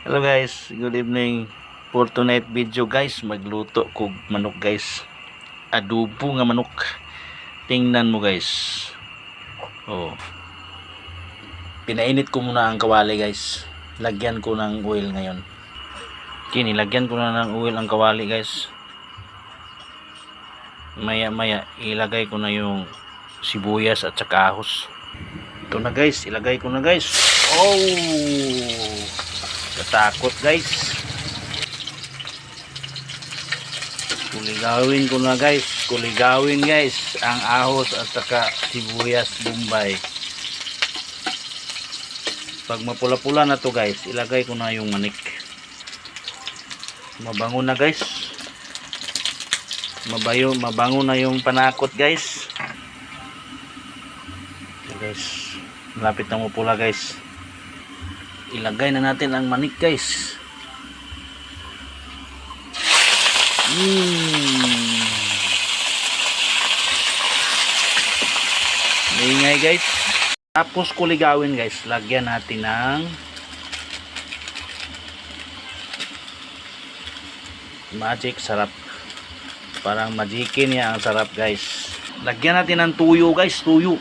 Hello guys, good evening. For tonight video guys, magluto ko manok guys. Adobo nga manok. Tingnan mo guys. Oh. Pinainit ko muna ang kawali guys. Lagyan ko ng oil ngayon. Kini, lagyan ko na ng oil ang kawali guys. Maya maya ilagay ko na yung sibuyas at saka ahos. Ito na guys, ilagay ko na guys. Oh! Katakot guys. Kuligawin ko na guys. Kuligawin guys. Ang ahos at saka sibuyas bombay. Pag mapula-pula na to guys, ilagay ko na yung manik. Mabango na guys. Mabayo, mabango na yung panakot guys. Guys. Malapit na mapula guys ilagay na natin ang manik guys. Mm. maingay guys. Tapos kuligawin guys. Lagyan natin ng magic sarap. Parang magikin niya ang sarap guys. Lagyan natin ng tuyo guys. Tuyo.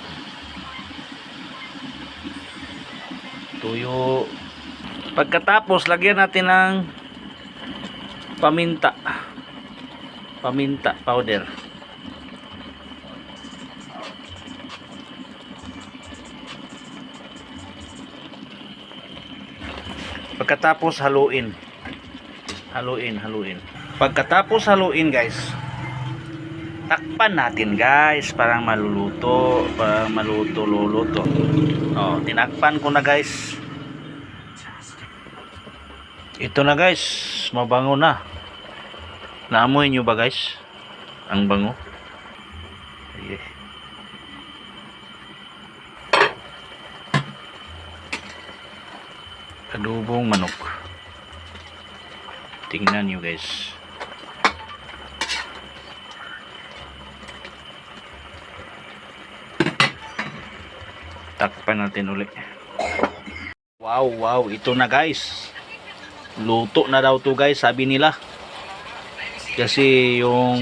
Tuyo pagkatapos lagyan natin ng paminta. Paminta powder. Pagkatapos haluin. Haluin haluin. Pagkatapos haluin guys. Takpan natin guys parang maluluto parang maluto luluto oh, tinakpan ko na guys ito na guys. Mabango na. Naamoy nyo ba guys? Ang bango? Sige. adobong manok. Tingnan nyo guys. Takpan natin ulit wow wow. Ito na guys luto na daw to guys sabi nila. Kasi yung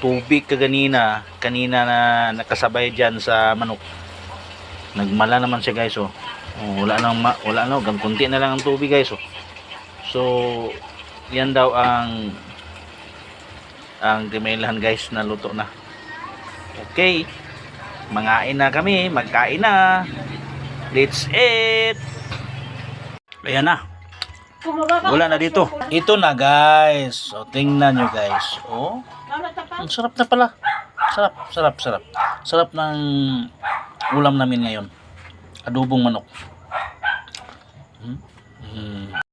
tubig kaganina kanina na nakasabay dyan sa manok nagmala naman siya guys oh, oh wala nang wala na gang kunti na lang ang tubig guys oh. So yan daw ang ang gamilahan guys na luto na. Okay. Mangain na kami magkain na. Let's eat. Ayan na wala na dito. Ito na guys. O tingnan nyo guys. Oh. Ang sarap na pala. Sarap, sarap, sarap. Sarap ng ulam namin ngayon. Adobong manok. Hmm? Hmm.